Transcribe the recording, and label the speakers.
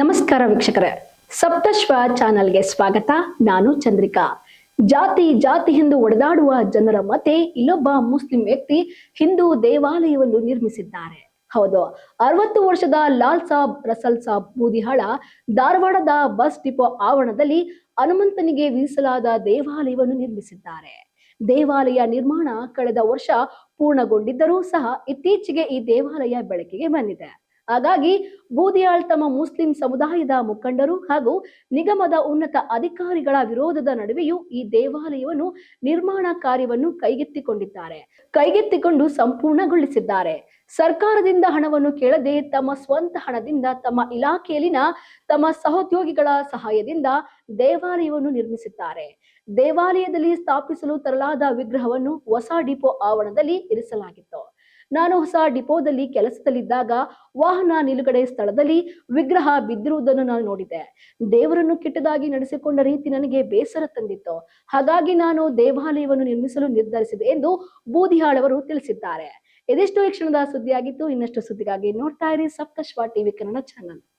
Speaker 1: ನಮಸ್ಕಾರ ವೀಕ್ಷಕರೇ. ಸಪ್ತಶ್ವ ಚಾನಲ್ಗೆ ಸ್ವಾಗತ. ನಾನು ಚಂದ್ರಿಕಾ. ಜಾತಿ ಜಾತಿ ಎಂದು ಒಡೆದಾಡುವ ಜನರ ಮಧ್ಯೆ ಇಲ್ಲೊಬ್ಬ ಮುಸ್ಲಿಂ ವ್ಯಕ್ತಿ ಹಿಂದೂ ದೇವಾಲಯವನ್ನು ನಿರ್ಮಿಸಿದ್ದಾರೆ. ಹೌದು, ಅರವತ್ತು ವರ್ಷದ ಲಾಲ್ ಸಾಬ್, ರಸಲ್ ಸಾಬ್ ಬೂದಿಹಾಳ ಧಾರವಾಡದ ಬಸ್ ಡಿಪೋ ಆವರಣದಲ್ಲಿ ಹನುಮಂತನಿಗೆ ಮೀಸಲಾದ ದೇವಾಲಯವನ್ನು ನಿರ್ಮಿಸಿದ್ದಾರೆ. ದೇವಾಲಯ ನಿರ್ಮಾಣ ಕಳೆದ ವರ್ಷ ಪೂರ್ಣಗೊಂಡಿದ್ದರೂ ಸಹ ಇತ್ತೀಚೆಗೆ ಈ ದೇವಾಲಯ ಬೆಳಕಿಗೆ ಬಂದಿದೆ. ಹಾಗಾಗಿ ಬೂದಿಯಾಳ್ ತಮ್ಮ ಮುಸ್ಲಿಂ ಸಮುದಾಯದ ಮುಖಂಡರು ಹಾಗೂ ನಿಗಮದ ಉನ್ನತ ಅಧಿಕಾರಿಗಳ ವಿರೋಧದ ನಡುವೆಯೂ ಈ ದೇವಾಲಯವನ್ನು ನಿರ್ಮಾಣ ಕಾರ್ಯವನ್ನು ಕೈಗೆತ್ತಿಕೊಂಡಿದ್ದಾರೆ. ಕೈಗೆತ್ತಿಕೊಂಡು ಸಂಪೂರ್ಣಗೊಳಿಸಿದ್ದಾರೆ. ಸರ್ಕಾರದಿಂದ ಹಣವನ್ನು ಕೇಳದೆ ತಮ್ಮ ಸ್ವಂತ ಹಣದಿಂದ ತಮ್ಮ ಇಲಾಖೆಯಲ್ಲಿನ ತಮ್ಮ ಸಹೋದ್ಯೋಗಿಗಳ ಸಹಾಯದಿಂದ ದೇವಾಲಯವನ್ನು ನಿರ್ಮಿಸಿದ್ದಾರೆ. ದೇವಾಲಯದಲ್ಲಿ ಸ್ಥಾಪಿಸಲು ತರಲಾದ ವಿಗ್ರಹವನ್ನು ಹೊಸ ಡಿಪೋ ಆವರಣದಲ್ಲಿ ಇರಿಸಲಾಗಿತ್ತು. ನಾನು ಹೊಸ ಡಿಪೋದಲ್ಲಿ ಕೆಲಸದಲ್ಲಿದ್ದಾಗ ವಾಹನ ನಿಲುಗಡೆ ಸ್ಥಳದಲ್ಲಿ ವಿಗ್ರಹ ಬಿದ್ದಿರುವುದನ್ನು ನಾನು ನೋಡಿದೆ. ದೇವರನ್ನು ಕೆಟ್ಟದಾಗಿ ನಡೆಸಿಕೊಂಡ ರೀತಿ ನನಗೆ ಬೇಸರ ತಂದಿತ್ತು. ಹಾಗಾಗಿ ನಾನು ದೇವಾಲಯವನ್ನು ನಿರ್ಮಿಸಲು ನಿರ್ಧರಿಸಿದೆ ಎಂದು ಬೂದಿಹಾಳವರು ತಿಳಿಸಿದ್ದಾರೆ. ಇದಿಷ್ಟು ಈ ಕ್ಷಣದ ಸುದ್ದಿಯಾಗಿತ್ತು. ಇನ್ನಷ್ಟು ಸುದ್ದಿಗಾಗಿ ನೋಡ್ತಾ ಇರಿ ಸಪ್ತಶ್ವ ಟಿವಿ ಕನ್ನಡ ಚಾನಲ್.